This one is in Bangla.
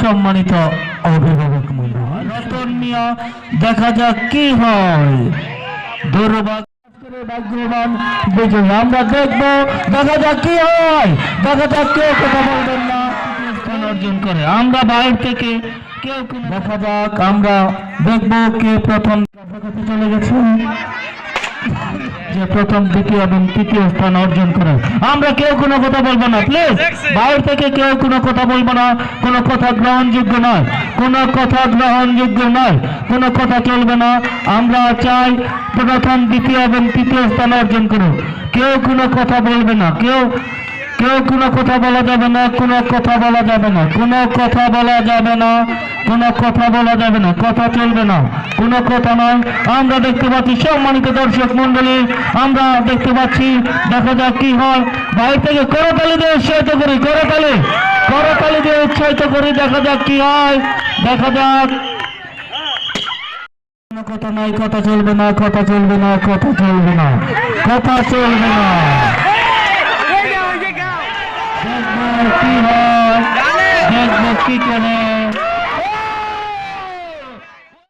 সম্মানিত অভিভাবক রতন মিয়া, দেখা যাক কি হয়। আমরা দেখব, দেখা যাক কি হয়। দেখা যাক অর্জন করে। আমরা বাইরে থেকে কেউ দেখা যাক, আমরা দেখব কে প্রথম চলে গেছে। প্রথম, দ্বিতীয় এবং তৃতীয় স্থান অর্জন করে। আমরা কেউ কোনো কথা বলব না প্লিজ বাইরে থেকে কেউ কোনো কথা বলব না। কোনো কথা গ্রহণযোগ্য নয়। কোনো কথা গ্রহণযোগ্য নয়। কোনো কথা চলবে না। আমরা চাই প্রথম, দ্বিতীয় এবং তৃতীয় স্থান অর্জন করুক। কেউ কোনো কথা বলবে না। কেউ কেউ কোনো কথা বলা যাবে না, কোনো কথা বলা যাবে না, কোনো কথা বলা যাবে না, কোনো কথা বলা যাবে না, কথা চলবে না, কোনো কথা নয়। আমরা দেখতে পাচ্ছি সম্মানিত দর্শক মন্ডলী আমরা দেখতে পাচ্ছি, দেখা যাক কি হয়। বাইরে থেকে করতালি দিয়ে উৎসাহিত করি, করতালি করতালি দিয়ে উৎসাহিত করি, দেখা যাক কি হয়, দেখা যাক। কথা নাই কথা চলবে না, কথা চলবে না, কথা চলবে না, কথা চলবে না। দেখব কি হয় দেখব কি করে